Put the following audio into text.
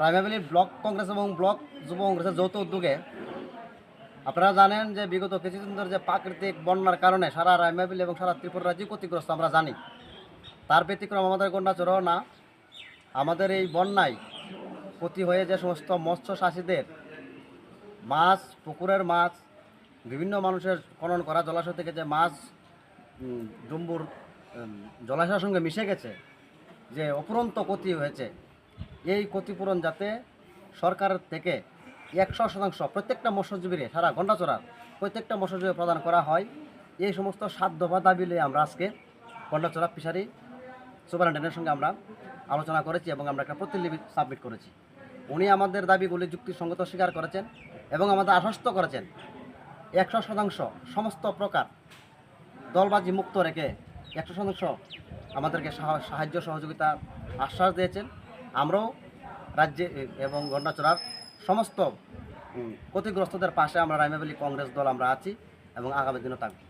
Raima Valley block Congress এবং block যুব কংগ্রেসের যৌথ উদ্যোগে আপনারা জানেন যে বিগত কিছুদিন ধরে যে প্রাকৃতিক বন্যার কারণে সারা রায়মাবিল এবং সারা ত্রিপুরা রাজ্যই ক্ষতিগ্রস্ত, আমরা জানি। তার ব্যতিক্রম আমাদের গন্ডাচরও না আমাদের এই বন্যায় ক্ষতি হয়ে যে সমস্ত মৎস্য চাষিদের মাছ, পুকুরের মাছ, বিভিন্ন মানুষের খনন করা, জলাশয় থেকে যে মাছ ডুম্বুর জলাশয়ের সঙ্গে মিশে গেছে, যে অপুরন্ত ক্ষতি হয়েছে, এই ক্ষতিপূরণ যাতে সরকারের থেকে একশো শতাংশ, প্রত্যেকটা মৎস্যজীবীরে সারা গন্ডাচড়ার প্রত্যেকটা মৎস্যজীবী প্রদান করা হয়, এই সমস্ত সাত দফা দাবি নিয়ে আমরা আজকে গন্ডাচড়া ফিশারি সুপারিনটেন্ডেন্টের সঙ্গে আমরা আলোচনা করেছি এবং আমরা একটা প্রতিলিপি সাবমিট করেছি। উনি আমাদের দাবিগুলি যুক্তিসঙ্গত স্বীকার করেছেন এবং আমাদের আশ্বস্ত করেছেন। একশো শতাংশ সমস্ত প্রকার দলবাজি মুক্ত রেখে একশো শতাংশ আমাদেরকে সাহা- সাহায্য সহযোগিতা আশ্বাস দিয়েছেন। আমরাও রাজ্যে এবং গন্ডাচড়ার সমস্ত ক্ষতিগ্রস্তদের পাশে আমরা রাইমাবেলি কংগ্রেস দল আমরা আছি এবং আগামী দিনও থাকব।